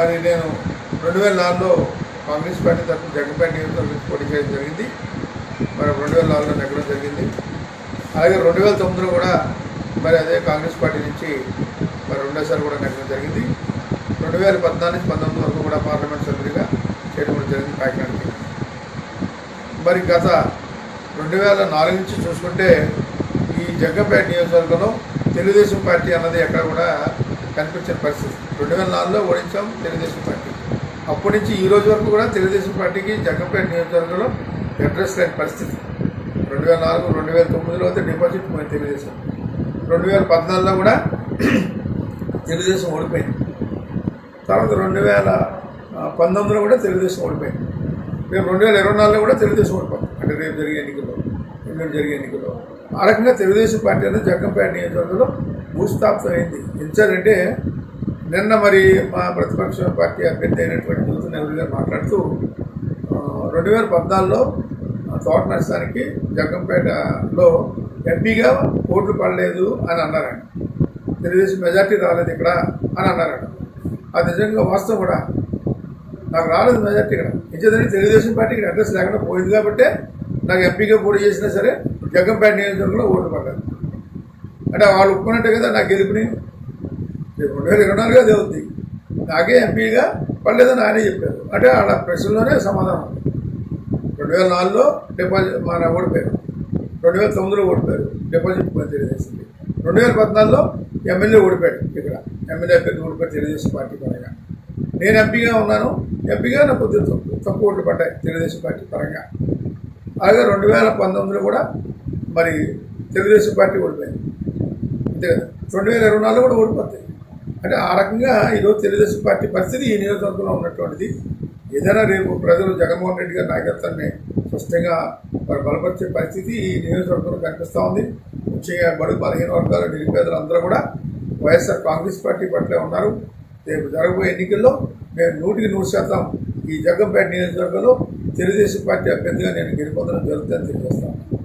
మరి నేను రెండు వేల నాలుగులో కాంగ్రెస్ పార్టీ తరఫున జగన్పేట నియోజకవర్గం నుంచి పోటీ చేయడం జరిగింది. మరి రెండు వేల నాలుగులో నెగ్గడం జరిగింది. అలాగే రెండు వేల తొమ్మిదిలో కూడా మరి అదే కాంగ్రెస్ పార్టీ నుంచి మరి రెండోసారి కూడా నెగ్గడం జరిగింది. రెండు వేల పద్నాలుగు నుంచి పంతొమ్మిది వరకు కూడా పార్లమెంట్ సభ్యుడిగా చేయడం కూడా జరిగింది కాకినాడకి. మరి గత రెండు వేల నాలుగు నుంచి చూసుకుంటే ఈ జగ్గపేట నియోజకవర్గంలో తెలుగుదేశం పార్టీ అన్నది ఎక్కడ కూడా కనిపించిన పరిస్థితి. రెండు వేల నాలుగులో ఓడించాం తెలుగుదేశం పార్టీ. అప్పటి నుంచి ఈ రోజు వరకు కూడా తెలుగుదేశం పార్టీకి జగ్గంపేట నియోజకవర్గంలో అడ్రస్ లేని పరిస్థితి. రెండు వేల నాలుగు రెండు వేల తొమ్మిదిలో అయితే డిపాజిట్ పోయింది తెలుగుదేశం. రెండు వేల పద్నాలుగులో కూడా తెలుగుదేశం ఓడిపోయింది. తర్వాత రెండు వేల పంతొమ్మిదిలో కూడా తెలుగుదేశం ఓడిపోయింది. రేపు రెండు వేల ఇరవై నాలుగులో కూడా తెలుగుదేశం ఓడిపోతుంది. అంటే రేపు జరిగే ఎన్నికల్లో ఎన్నో జరిగే ఎన్నికల్లో. ఆ రకంగా తెలుగుదేశం పార్టీ అనేది జగ్గంపేట నియోజకవర్గంలో భూస్థాపితం అయింది. నిన్న మరి మా ప్రతిపక్ష పార్టీ అభ్యర్థి అయినటువంటి జ్యోతి నెహ్రూ గారు మాట్లాడుతూ రెండు వేల పద్నాలుగులో తోట నష్టానికి జగ్గంపేటలో ఎంపీగా ఓట్లు పడలేదు అని అన్నారండి తెలుగుదేశం మెజార్టీ రాలేదు ఇక్కడ అని అన్నారండి అది నిజంగా వాస్తవం కూడా. నాకు రాలేదు మెజార్టీ ఇక్కడ. ఇచ్చేదని తెలుగుదేశం పార్టీకి అడ్రస్ లేకుండా పోయింది కాబట్టి నాకు ఎంపీగా పోటీ చేసినా సరే జగ్గంపేట నియోజకవర్గంలో ఓట్లు పడలేదు. అంటే వాళ్ళు ఒప్పుకున్నట్టే కదా నాకు గెలుపుని? రేపు రెండు వేల ఇరవై నాలుగుగా అదే నాకే ఎంపీగా పడలేదని ఆయనే చెప్పారు. అంటే వాళ్ళ ప్రశ్నలోనే సమాధానం ఉంది. రెండు వేల నాలుగులో డిపాజిట్ మన ఓడిపోయారు. రెండు వేల తొమ్మిదిలో ఓడిపోయారు. డిపాజిట్ తెలియజేసింది. రెండు వేల పద్నాలుగులో ఎమ్మెల్యే ఓడిపోయాడు ఇక్కడ. ఎమ్మెల్యే అభ్యర్థి ఓడిపోయాడు తెలుగుదేశం పార్టీ పరంగా. నేను ఎంపీగా ఉన్నాను. ఎంపీగా నాకు కొద్దిగా తక్కువ తక్కువ ఓట్లు పడ్డాయి తెలుగుదేశం పార్టీ పరంగా. అలాగే రెండు వేల పంతొమ్మిదిలో కూడా మరి తెలుగుదేశం పార్టీ ఓడిపోయింది. అంతే కదా రెండు వేల ఇరవై నాలుగులో కూడా ఓడిపోతాయి. అంటే ఆ రకంగా ఈరోజు తెలుగుదేశం పార్టీ పరిస్థితి ఈ నియోజకవర్గంలో ఉన్నటువంటిది. ఏదైనా రేపు ప్రజలు జగన్మోహన్ రెడ్డి గారి నాయకత్వాన్ని స్పష్టంగా మరి బలపరిచే పరిస్థితి ఈ నియోజకవర్గంలో కనిపిస్తూ ఉంది. ముఖ్యంగా బడుగు బలహీన వర్గాలు నిరుపేదలు అందరూ కూడా వైఎస్ఆర్ కాంగ్రెస్ పార్టీ పట్లే ఉన్నారు. రేపు జరగబోయే ఎన్నికల్లో నేను నూటికి నూరు శాతం ఈ జగ్గంపేట నియోజకవర్గంలో తెలుగుదేశం పార్టీ అభ్యర్థిగా నేను గెలుపొందడం జరుగుతుందని తెలియజేస్తాను